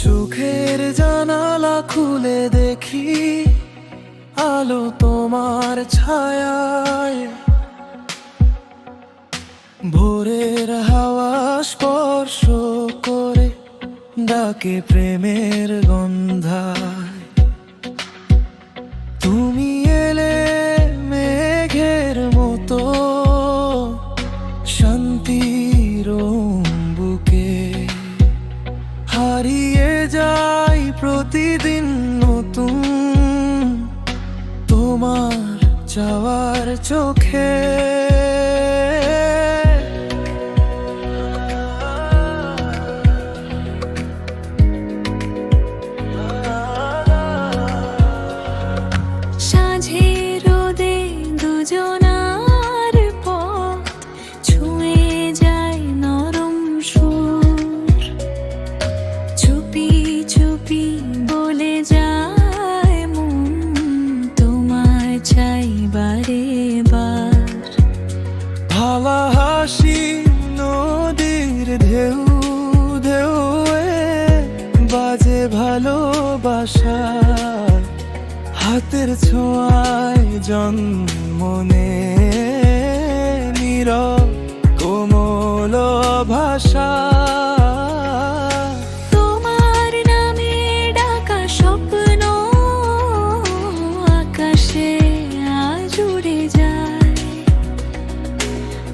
চোখের জানালা খুলে দেখি আলো তোমার ছায়ায়। ভোরের হাওয়া স্পর্শ করে ডাকে প্রেমের গন্ধা। হারিয়ে যাই প্রতিদিন নতুন। তোমার চাওয়ার চোখে ভালা হাসি নদীর ঢেউ ঢেউ বাজে ভালোবাসা। হাতের ছোঁয়ায় জন্মনে নীরব কোমল ভাষা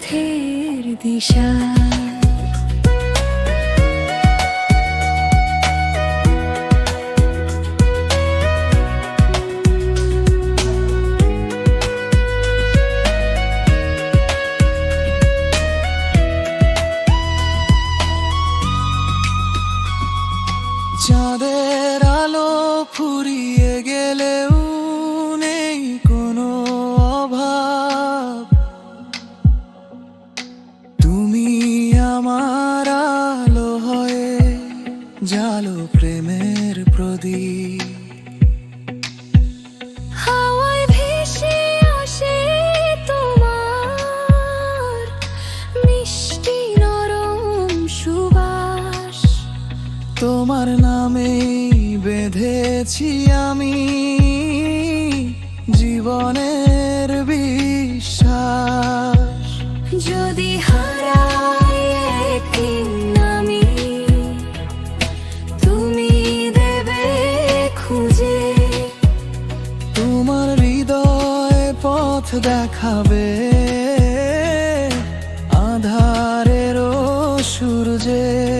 পথের দিশা। চাঁদের আলো ফুরিয়ে প্রদীপ। হাওয়ায় ভেসে আসে তোমার মিষ্টি নরম সুবাস। তোমার নামেই বেঁধেছি আমি জীবনের বিশ্বাস। যদি হারাই দেখাবে। আধারেরও সূর্যে